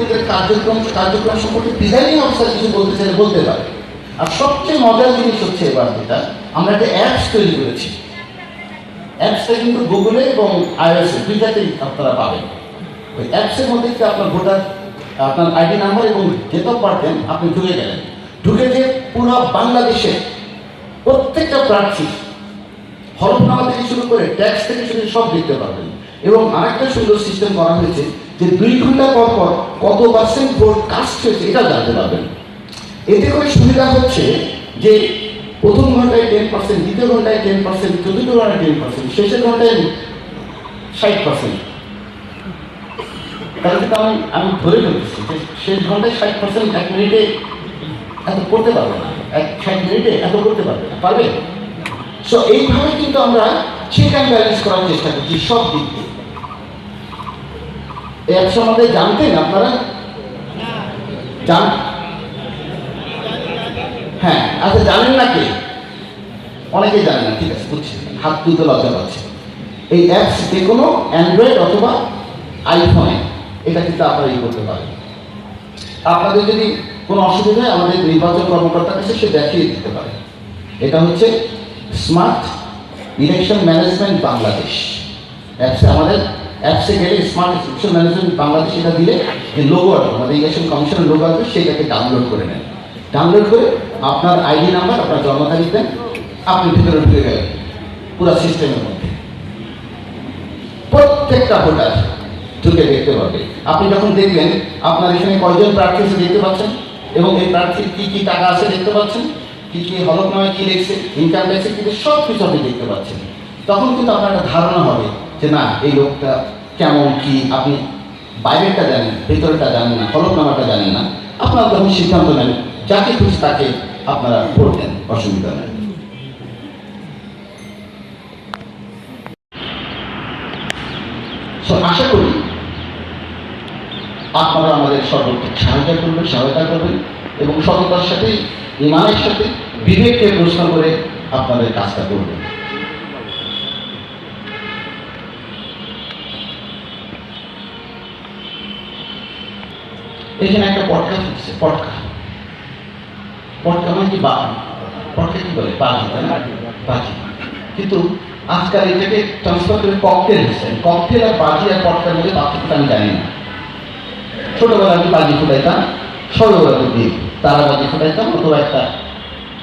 ভোটাভুটিদের কার্যক্রম কার্যক্রম সম্পর্কে প্রিজাইডিং অফিসার কিছু বলতে চাইলে বলতে পারে। আর সবচেয়ে মজার জিনিস হচ্ছে এবার যেটা, আমরা একটা অ্যাপস তৈরি করেছি। অ্যাপসটা কিন্তু গুগলে এবং আইওএসে দুইটাতেই আপনারা পাবেন। ওই অ্যাপসের মধ্যে কি আপনার ভোটার আপনার আইডি নাম্বার এবং বার্থ দেন আপনি ঢুকে গেলেন। ঢুকে যে পুরো বাংলাদেশে প্রত্যেকটা প্রার্থী হলফনামা থেকে শুরু করে ট্যাক্স থেকে শুরু সব দেখতে পারবেন। এবং আরেকটা সুন্দর সিস্টেম করা হয়েছে যে দুই ঘণ্টা পর পর কত পার্সেন্ট ভোট কাস্ট হয়েছে এটা জানতে পারবেন। এতে করে সুবিধা হচ্ছে যে প্রথম ঘন্টায় টেন পার্সেন্ট দ্বিতীয় ঘন্টায় টেন পার্সেন্ট চতুর্থ ঘন্টায় টেন পার্সেন্ট শেষের ঘন্টায় ষাট পার্সেন্ট তাহলে কিন্তু আমি আমি ধরে ফেলতেছি যে শেষ ঘন্টায় ষাট পার্সেন্ট এক মিনিটে এত করতে পারবে না। এক ষাট মিনিটে এত করতে পারবে না। পারবে? সো এইভাবে কিন্তু আমরা চেক অ্যান্ড ব্যালেন্স করার চেষ্টা করছি সব দিক দিয়ে। অ্যাপ সম্বন্ধে জানতেন আপনারা? জান হ্যাঁ আচ্ছা জানেন না কে? অনেকেই জানেন না, ঠিক আছে, বুঝছি। হাত তুলতে লজ্জা পাচ্ছে। এই অ্যাপস যে কোনো অ্যান্ড্রয়েড অথবা আইফোনে এটা কিন্তু আপনারা ই করতে পারেন। আপনাদের যদি কোনো অসুবিধা হয়, আমাদের নির্বাচন কর্মকর্তার কাছে সে দেখিয়ে দিতে পারে। এটা হচ্ছে স্মার্ট ইলেকশন ম্যানেজমেন্ট বাংলাদেশ অ্যাপসে আমাদের অ্যাপসে গেলে স্মার্ট ইলেকশন ম্যানেজমেন্ট বাংলাদেশ এটা দিলে যে লোগো আসবে, আমাদের ইলেকশন কমিশনের লোগো আসবে, সেটাকে ডাউনলোড করে নেন। ডাউনলোড করে আপনার আইডি নাম্বার আপনার জন্ম তারিখ দেন, আপনি ভিতরে ঢুকে গেলেন, পুরো সিস্টেমের মধ্যে। প্রত্যেকটা ভোটার ঢুকে দেখতে পারবে আপনি যখন দেখবেন, আপনার এখানে কয়জন প্রার্থী আছে দেখতে পাচ্ছেন? এবং এই প্রার্থীর কী কী টাকা আছে দেখতে পাচ্ছেন? কী কি হলফনামায় কি লিখছে ইনকাম ট্যাক্সে কিন্তু সব কিছু আপনি দেখতে পাচ্ছেন। তখন কিন্তু আপনার একটা ধারণা হবে যে না, এই লোকটা কেমন, কি? আপনি বাইরেটা জানেন ভেতরটা জানেন না হলফনামাটা জানেন না। আপনারা তখন সিদ্ধান্ত নেন, যাকে খুশি তাকে আপনারা ভোট দেন, অসুবিধা নেই। আশা করি আপনারা আমাদের সর্বোচ্চ সাহায্য করবেন, সহায়তা করবেন এবং সততার সাথে, ইমানের সাথে, বিবেককে প্রশ্ন করে আপনাদের কাজটা করবেন। এখানে একটা পটকা ফুটছে পটকা। পটকা মানে কি বা পটকা কি বলে? বাজি বাজি। কিন্তু আজকাল এটাকে ট্রান্সফার করে ককটেল হচ্ছে। ককটেল আর বাজি আর পটকার মধ্যে পার্থক্যটা আমি জানি না। ছোটবেলা আমি বাজি ফুটাইতাম ছোটবেলাতে দিয়ে তারা বাজি ফুটাইতাম, অথবা একটা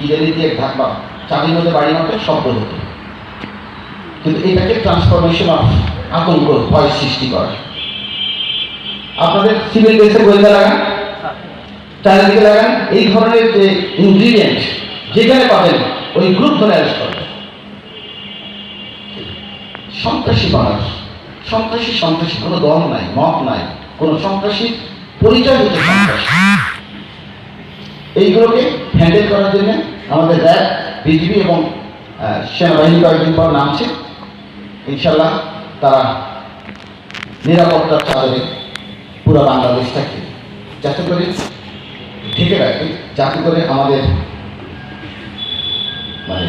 জানি দিয়ে ঢাকবা চাবির মধ্যে বাড়ি মারতে শব্দ হতো। কিন্তু এটাকে ট্রান্সফরমেশন অফ আতঙ্ক, ভয় সৃষ্টি করে। আপনাদের সিভিল ড্রেসের গোয়েন্দা লাগান, চারিদিকে লাগান, এই ধরনের যে ইনগ্রিডিয়েন্ট যেখানে পাবেন, ওই গ্রুপ ধরে অ্যারেস্ট করবেন সন্ত্রাসী বানার সন্ত্রাসী সন্ত্রাসী, কোনো দল নাই, মত নাই, কোনো সন্ত্রাসী, পরিচয় হচ্ছে সন্ত্রাসী। এইগুলোকে হ্যান্ডেল করার জন্য আমাদের র্যাব, বিজিবি এবং সেনাবাহিনী কয়েকদিন পর নামছে। ইনশাল্লাহ তারা নিরাপত্তার চাদরে পুরো বাংলাদেশটাকে যাতে করে ঢেকে রাখে, যাতে করে আমাদের মানে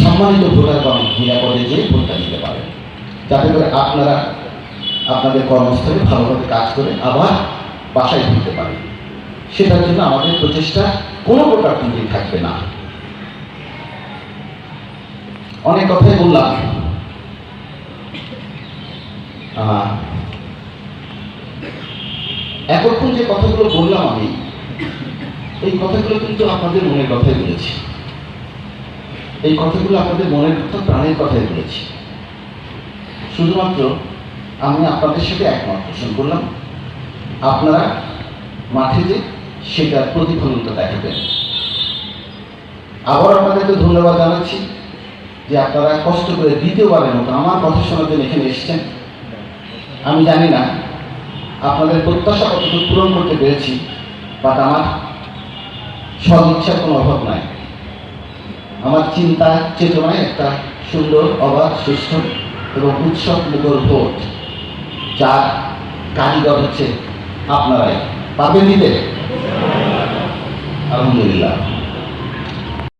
সম্মানিত ভোটারগণ নিরাপদে যে ভোটটা দিতে পারে। যাতে করে আপনারা আপনাদের কর্মস্থলে ভালোভাবে কাজ করে আবার বাসায় ফিরতে পারেন সেটার জন্য আমাদের প্রচেষ্টা কোনো প্রকার ত্রুটি থাকবে না। অনেক কথাই বললাম। এতক্ষণ যে কথাগুলো বললাম আমি, এই কথাগুলো কিন্তু আপনাদের মনের কথাই বলেছি। এই কথাগুলো আপনাদের মনের কথা, প্রাণের কথাই বলেছি। শুধুমাত্র আমি আপনাদের সাথে একমত পোষণ করলাম। আপনারা মাঠে যে সেটার প্রতিফলনটা দেখাবেন। আবার আপনাদেরকে ধন্যবাদ জানাচ্ছি যে আপনারা কষ্ট করে দ্বিতীয়বারের মতো আমার কথা শোনার জন্য এখানে এসেছেন। আমি জানি না আপনাদের প্রত্যাশা কতটুকু পূরণ করতে পেরেছি, বাট আমার সদিচ্ছার কোনো অভাব নাই। আমার চিন্তা, চেতনায় একটা সুন্দর, অবাধ সুস্থ এবং উৎসব মুখর ভোট, যার কারিগর হচ্ছে আপনারাই। পাবেন দিতে? আলহামদুলিল্লাহ।